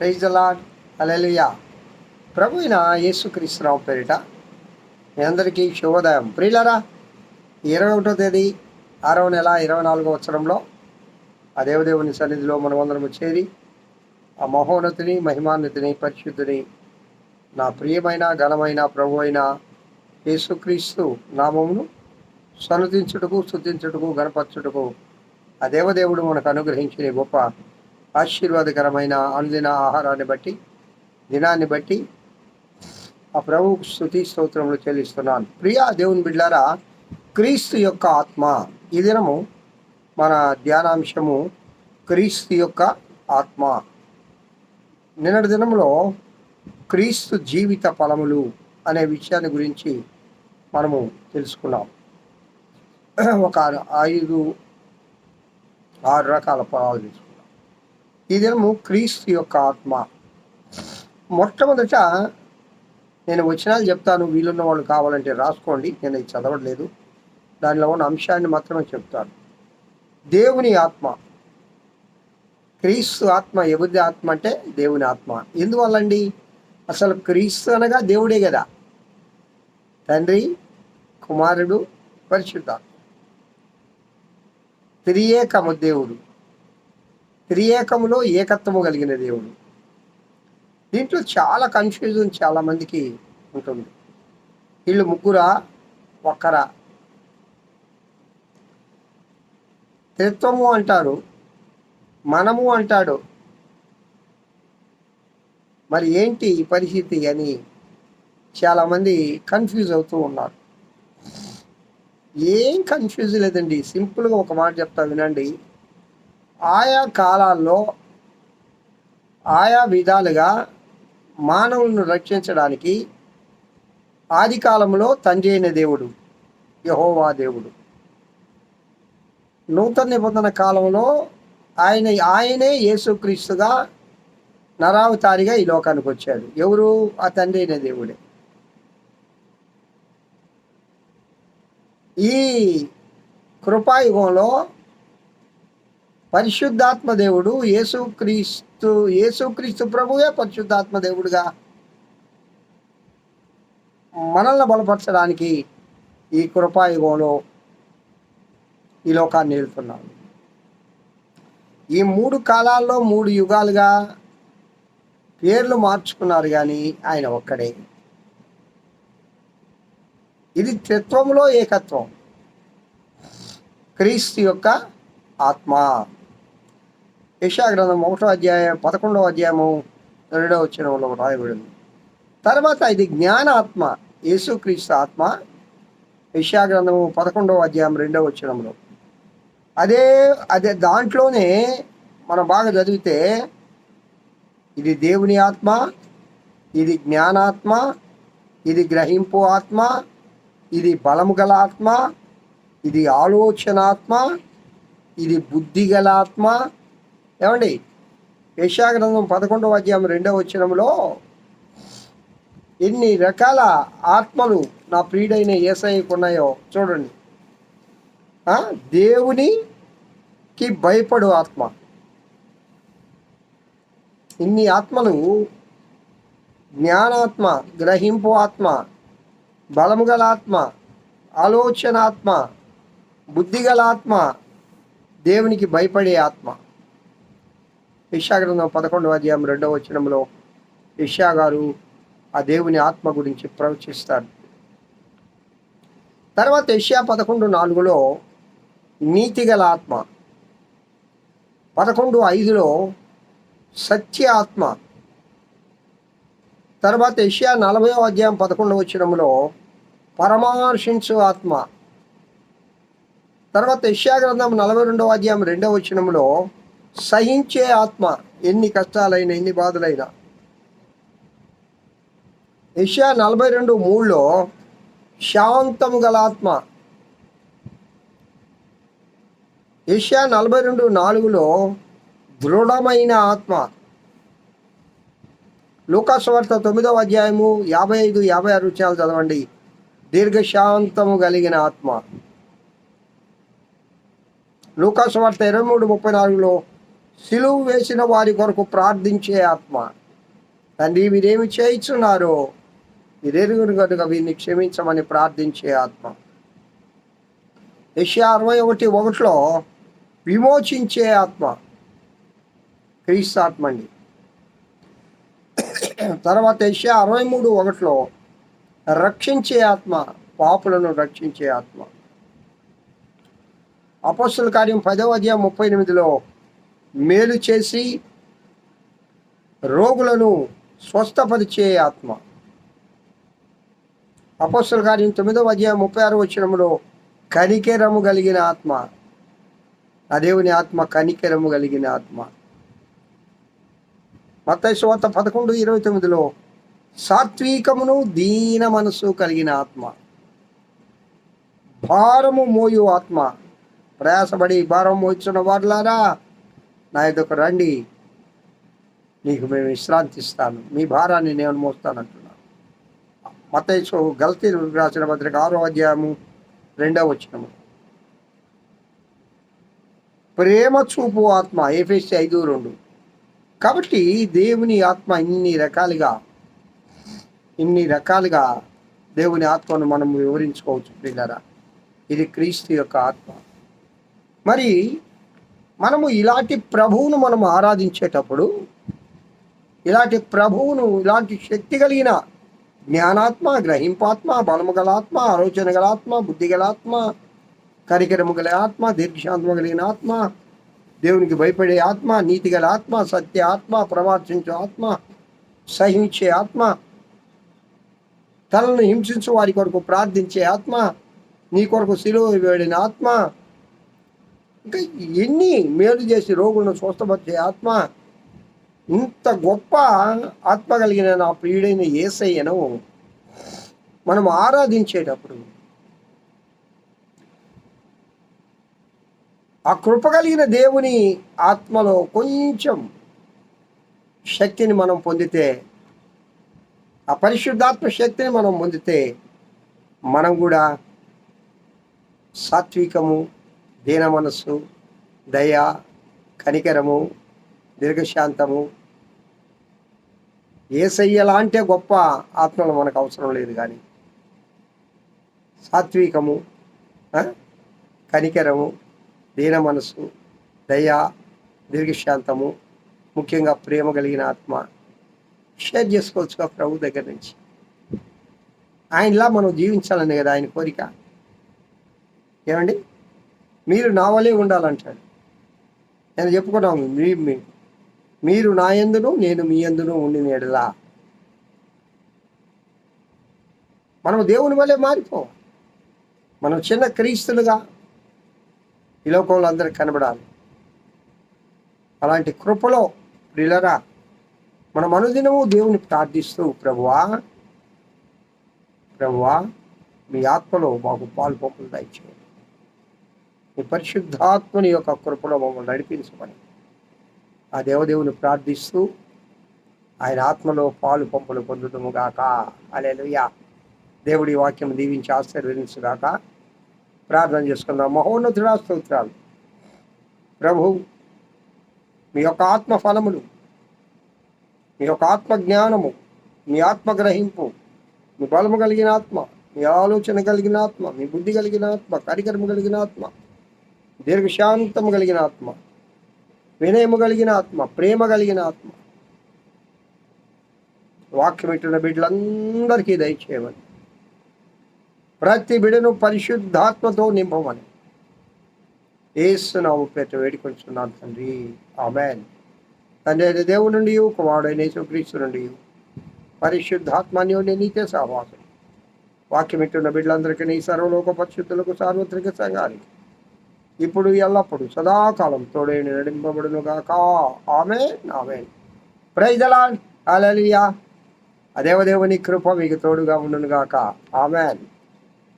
Praise అలాడ్ hallelujah ప్రభు అయిన యేసుక్రీస్తురావు పేరిట మీ అందరికీ శుభోదయం. ప్రియులరా ఇరవై ఒకటో తేదీ ఆరవ నెల ఇరవై నాలుగో సంవత్సరంలో ఆ దేవదేవుని సన్నిధిలో మనమందరము చేరి ఆ మహోన్నతిని మహిమాన్నతిని పరిశుద్ధిని నా ప్రియమైన ఘనమైన ప్రభు అయిన యేసుక్రీస్తు నామమును సన్నతించుటకు శుద్ధించుటకు గణపరచుటకు ఆ దేవదేవుడు మనకు అనుగ్రహించిన గొప్ప ఆశీర్వాదకరమైన అనుదిన ఆహారాన్ని బట్టి దినాన్ని బట్టి ఆ ప్రభువుకు స్థుతి స్తోత్రములు చెల్లిస్తున్నాను. ప్రియా దేవుని బిడ్డారా క్రీస్తు యొక్క ఆత్మ ఈ దినము మన ధ్యానాంశము క్రీస్తు యొక్క ఆత్మ. నిన్నటి దినంలో క్రీస్తు జీవిత ఫలములు అనే విషయాన్ని గురించి మనము తెలుసుకున్నాం. ఒక ఐదు ఆరు రకాల ఫలాలు తెలుసుకున్నాం. ఇదేమో క్రీస్తు యొక్క ఆత్మ. మొట్టమొదట నేను వచనాలు చెప్తాను వీలున్న వాళ్ళు కావాలంటే రాసుకోండి. నేను ఇది చదవట్లేదు. దానిలో ఉన్న అంశాన్ని మాత్రమే చెప్తాను. దేవుని ఆత్మ. క్రీస్తు ఆత్మ ఎవరిది ఆత్మ అంటే దేవుని ఆత్మ. ఎందువల్లండి? అసలు క్రీస్తు అనగా దేవుడే కదా. తండ్రి కుమారుడు పరిశుద్ధ. త్రియేకము దేవుడు. త్రియేకములో ఏకత్వము కలిగిన దేవుడు. దీంట్లో చాలా కన్ఫ్యూజన్ చాలా మందికి ఉంటుంది. వీళ్ళు ముగ్గురా? ఒక్కరా? త్రిత్వము అంటారు మనము అంటాడు. మరి ఏంటి ఈ పరిస్థితి అని చాలామంది కన్ఫ్యూజ్ అవుతూ ఉన్నారు. ఏం కన్ఫ్యూజ్ లేదండి. సింపుల్గా ఒక మాట చెప్తా వినండి. కాలాల్లో ఆయా విధాలుగా మానవులను రక్షించడానికి ఆది కాలంలో తండ్రి అయిన దేవుడు యహోవా దేవుడు. నూతన నిబంధన కాలంలో ఆయన ఆయనే యేసుక్రీస్తుగా నరావతారిగా ఈ లోకానికి వచ్చాడు. ఎవరు? ఆ తండ్రి అయిన దేవుడే. ఈ కృపాయుగంలో పరిశుద్ధాత్మ దేవుడు యేసుక్రీస్తు యేసుక్రీస్తు ప్రభువే పరిశుద్ధాత్మ దేవుడుగా మనల్ని బలపరచడానికి ఈ కృపాయుగంలో ఈ లోకాన్ని వెళ్తున్నాడు ఈ మూడు కాలాల్లో మూడు యుగాలుగా పేర్లు మార్చుకున్నారు కానీ ఆయన ఒక్కడే. ఇది త్రిత్వంలో ఏకత్వం. క్రీస్తు యొక్క ఆత్మ. యశాగ్రంథం ఒకటో అధ్యాయం పదకొండవ అధ్యాయము రెండవ వచ్చినంలో రాయబడింది. తర్వాత ఇది జ్ఞానాత్మ యేసుక్రీస్తు ఆత్మ యశాగ్రంథము పదకొండవ అధ్యాయం రెండవ వచ్చినంలో అదే అదే దాంట్లోనే మనం బాగా చదివితే ఇది దేవుని ఆత్మ ఇది జ్ఞానాత్మ ఇది గ్రహింపు ఆత్మ ఇది బలము గల ఆత్మ ఇది ఆలోచనాత్మ ఇది బుద్ధి గల ఆత్మ ఏమండి? యశాగ్రంథం పదకొండవ అధ్యాయం రెండవ వచ్చినంలో ఎన్ని రకాల ఆత్మలు నా ప్రియుడైన ఏసఐకి ఉన్నాయో చూడండి. దేవునికి భయపడు ఆత్మ. ఇన్ని ఆత్మలు జ్ఞానాత్మ గ్రహింపు ఆత్మ బలము గల ఆత్మ ఆలోచనాత్మ బుద్ధిగల ఆత్మ దేవునికి భయపడే ఆత్మ. యశాగ్రంథం పదకొండవ అధ్యాయం రెండవ వచనంలో యశా గారు ఆ దేవుని ఆత్మ గురించి ప్రవచిస్తారు. తర్వాత యష్యా పదకొండు నాలుగులో నీతిగల ఆత్మ పదకొండు ఐదులో సత్య ఆత్మ. తర్వాత యష్యా నలభై అధ్యాయం పదకొండవ వచనంలో పరమార్శించు ఆత్మ. తర్వాత యష్యా గ్రంథం నలభై రెండవ అధ్యాయం రెండవ వచనంలో సహించే ఆత్మ ఎన్ని కష్టాలైనా ఎన్ని బాధలైనా. యష్యా నలభై రెండు మూడులో శాంతము గల ఆత్మ. యష్యా నలభై రెండు నాలుగులో దృఢమైన ఆత్మ. లూకాసువార్త తొమ్మిదవ అధ్యాయము యాభై ఐదు యాభై ఆరు విషయాలు చదవండి. దీర్ఘశాంతము కలిగిన ఆత్మ. లూకాసువార్త ఇరవై మూడు ముప్పై నాలుగులో సిలువు వేసిన వారి కొరకు ప్రార్థించే ఆత్మ. తండ్రి మీరేమి చేయించున్నారో మీరెరుగురు కనుక వీరిని క్షమించమని ప్రార్థించే ఆత్మ. ఏషియా అరవై ఒకటి ఒకటిలో విమోచించే ఆత్మ. క్రీస్తాత్మ అండి తర్వాత ఏషియా అరవై మూడు ఒకటిలో రక్షించే ఆత్మ పాపులను రక్షించే ఆత్మ. అపస్సుల కార్యం పదవ అధ్యాయం ముప్పై ఎనిమిదిలో మేలు చేసి రోగులను స్వస్థపరిచే ఆత్మ. అపస్సుల కార్యం తొమ్మిదవ అధ్యాయం ముప్పై ఆరు వచ్చినములో కనికెరము కలిగిన ఆత్మ. ఆ దేవుని ఆత్మ కనికెరము కలిగిన ఆత్మ. మత్తయి సువార్త పదకొండు ఇరవై తొమ్మిదిలో సాత్వికమును దీన మనసు కలిగిన ఆత్మ. భారము మోయు ఆత్మ. ప్రయాసపడి భారం మోచున్న వారులారా నా యొక్క రండి. నీకు మేము విశ్రాంతి ఇస్తాను. మీ భారాన్ని నేను మోస్తానంటున్నాను. మతేసు గల్తీ రాసిన పత్రిక ఆరో అధ్యాయము రెండవ వచ్చినము ప్రేమ చూపు ఆత్మ ఏఫెస్సి ఐదు రెండు. కాబట్టి దేవుని ఆత్మ ఇన్ని రకాలుగా ఇన్ని రకాలుగా దేవుని ఆత్మను మనం వివరించుకోవచ్చు పిల్లరా ఇది క్రీస్తు యొక్క ఆత్మ. మరి మనము ఇలాంటి ప్రభువును మనం ఆరాధించేటప్పుడు ఇలాంటి ప్రభువును ఇలాంటి శక్తి కలిగిన జ్ఞానాత్మ గ్రహింపాత్మ బలము గల ఆత్మ ఆలోచన గల ఆత్మ బుద్ధి గల ఆత్మ కరికరము గల ఆత్మ దీర్ఘశాంతము కలిగిన ఆత్మ దేవునికి భయపడే ఆత్మ నీతి గల ఆత్మ సత్య ఆత్మ ప్రవర్తించే ఆత్మ సహించే ఆత్మ తనను హింసించు వారి కొరకు ప్రార్థించే ఆత్మ నీ కొరకు సిలువ వేడిన ఆత్మ ఇంకా ఎన్ని మేలు చేసి రోగులను స్వస్థపరిచే ఆత్మ ఇంత గొప్ప ఆత్మ కలిగిన నా ప్రియుడైన ఏసయ్యను మనం ఆరాధించేటప్పుడు ఆ కృప కలిగిన దేవుని ఆత్మలో కొంచెం శక్తిని మనం పొందితే ఆ పరిశుద్ధాత్మ శక్తిని మనం పొందితే మనం కూడా సాత్వికము దీన మనస్సు దయ కనికరము దీర్ఘశాంతము. ఏసయ్యలాంటే గొప్ప ఆత్మలు మనకు అవసరం లేదు కానీ సాత్వికము కనికరము దీన మనస్సు దయ దీర్ఘశాంతము ముఖ్యంగా ప్రేమ కలిగిన ఆత్మ షేర్ చేసుకోవచ్చుగా ప్రభు దగ్గర నుంచి. ఆయనలా మనం జీవించాలని కదా ఆయన కోరిక. ఏమండి? మీరు నా వలే ఉండాలంటాడు. నేను చెప్పుకున్నాను మీ మీ- మీరు నా ఎందును నేను మీ ఎందును ఉండిన ఎడలా మనం దేవుని వల్లే మారిపోవాలి. మనం చిన్న క్రీస్తులుగా ఈ లోకంలో అందరికి కనబడాలి. అలాంటి కృపలో ప్రిలరా మనం అనుదినము దేవుని ప్రార్థిస్తూ ప్రభువా ప్రభువా మీ ఆత్మలో మాకు పాల్పోకుండా ఇచ్చేయండి. ఈ మీ పరిశుద్ధాత్మని యొక్క కృపలో మమ్మల్ని నడిపించమని. ఆ దేవదేవుని ప్రార్థిస్తూ ఆయన ఆత్మలో పాలు పంపులు పొందుతుముగాక అలెలుయా దేవుడి వాక్యం దీవించి ఆశీర్వదించుగాక. ప్రార్థన చేసుకుందాం. మహోన్నతుడా స్తోత్రాలు. ప్రభు మీ యొక్క ఆత్మ ఫలములు మీ యొక్క ఆత్మ జ్ఞానము మీ ఆత్మ గ్రహింపు మీ బలము కలిగిన ఆత్మ మీ ఆలోచన కలిగిన ఆత్మ మీ బుద్ధి కలిగిన ఆత్మ కార్యక్రమం కలిగిన ఆత్మ దీర్ఘశాంతము కలిగిన ఆత్మ వినయము కలిగిన ఆత్మ ప్రేమ కలిగిన ఆత్మ. వాక్యం ఇట్టిన బిడ్డలందరికీ దయచేయమని ప్రతి బిడను పరిశుద్ధాత్మతో నింపమని ఏసునాము పేట వేడుకొంచున్నాను తండ్రి. ఆమెన్. తండ్రి అయిన నుండి కుమారుడైన యేసుక్రీస్తు నుండి పరిశుద్ధాత్మాన్యోని నీకే సహవాసం. వాక్యం ఇట్టున్న బిడ్డలందరికీ నీ సర్వలోక పరిశుద్ధులకు సార్వత్రిక సంఘానికి ఇప్పుడు ఎల్లప్పుడు సదాకాలం తోడేని నడింపబడును గాక. ఆమె ఆమె ప్రైజలా అలలియా అదేవదేవుని కృప మీకు తోడుగా ఉండును గాక. ఆమెన్.